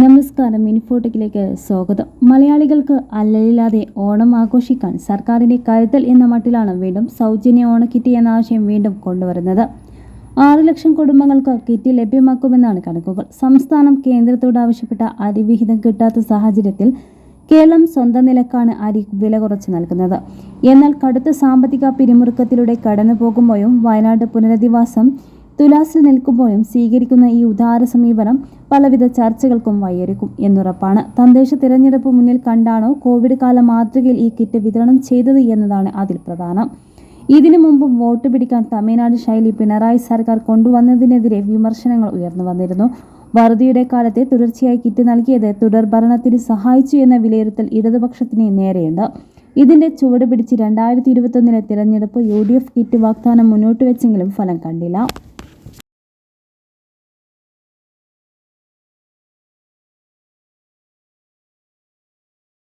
നമസ്കാരം. ഇൻഫോട്ടിക്കിലേക്ക് സ്വാഗതം. മലയാളികൾക്ക് അല്ലലില്ലാതെ ഓണം ആഘോഷിക്കാൻ സർക്കാരിന്റെ കരുതൽ എന്ന മട്ടിലാണ് വീണ്ടും സൗജന്യ ഓണക്കിറ്റ് എന്ന ആശയം വീണ്ടും കൊണ്ടുവരുന്നത്. ആറ് ലക്ഷം കുടുംബങ്ങൾക്ക് കിറ്റ് ലഭ്യമാക്കുമെന്നാണ് കണക്കുകൾ. സംസ്ഥാനം കേന്ദ്രത്തോട് ആവശ്യപ്പെട്ട അരിവിഹിതം കിട്ടാത്ത സാഹചര്യത്തിൽ കേരളം സ്വന്തം നിലക്കാണ് അരി വില കുറച്ച് നൽകുന്നത്. എന്നാൽ കടുത്ത സാമ്പത്തിക പിരിമുറുക്കത്തിലൂടെ കടന്നു പോകുമ്പോഴും വയനാട് പുനരധിവാസം തുലാസിൽ നിൽക്കുമ്പോഴും സ്വീകരിക്കുന്ന ഈ ഉദാര സമീപനം പലവിധ ചർച്ചകൾക്കും വഴിയൊരുക്കും എന്നുറപ്പാണ്. തദ്ദേശ തിരഞ്ഞെടുപ്പ് മുന്നിൽ കണ്ടാണോ കോവിഡ് കാല മാതൃകയിൽ ഈ കിറ്റ് വിതരണം ചെയ്തത് എന്നതാണ് അതിൽ പ്രധാനം. ഇതിനു മുമ്പും വോട്ട് പിടിക്കാൻ തമിഴ്നാട് ശൈലി പിണറായി സർക്കാർ കൊണ്ടുവന്നതിനെതിരെ വിമർശനങ്ങൾ ഉയർന്നു വന്നിരുന്നു. വറുതിയുടെ കാലത്തെ തുടർച്ചയായി കിറ്റ് നൽകിയത് തുടർ ഭരണത്തിന് സഹായിച്ചു എന്ന വിലയിരുത്തൽ ഇടതുപക്ഷത്തിന് നേരെയുണ്ട്. ഇതിന്റെ ചുവട് പിടിച്ച് രണ്ടായിരത്തി ഇരുപത്തൊന്നിലെ തിരഞ്ഞെടുപ്പ് യു ഡി എഫ് കിറ്റ് വാഗ്ദാനം മുന്നോട്ട് വെച്ചെങ്കിലും ഫലം കണ്ടില്ല.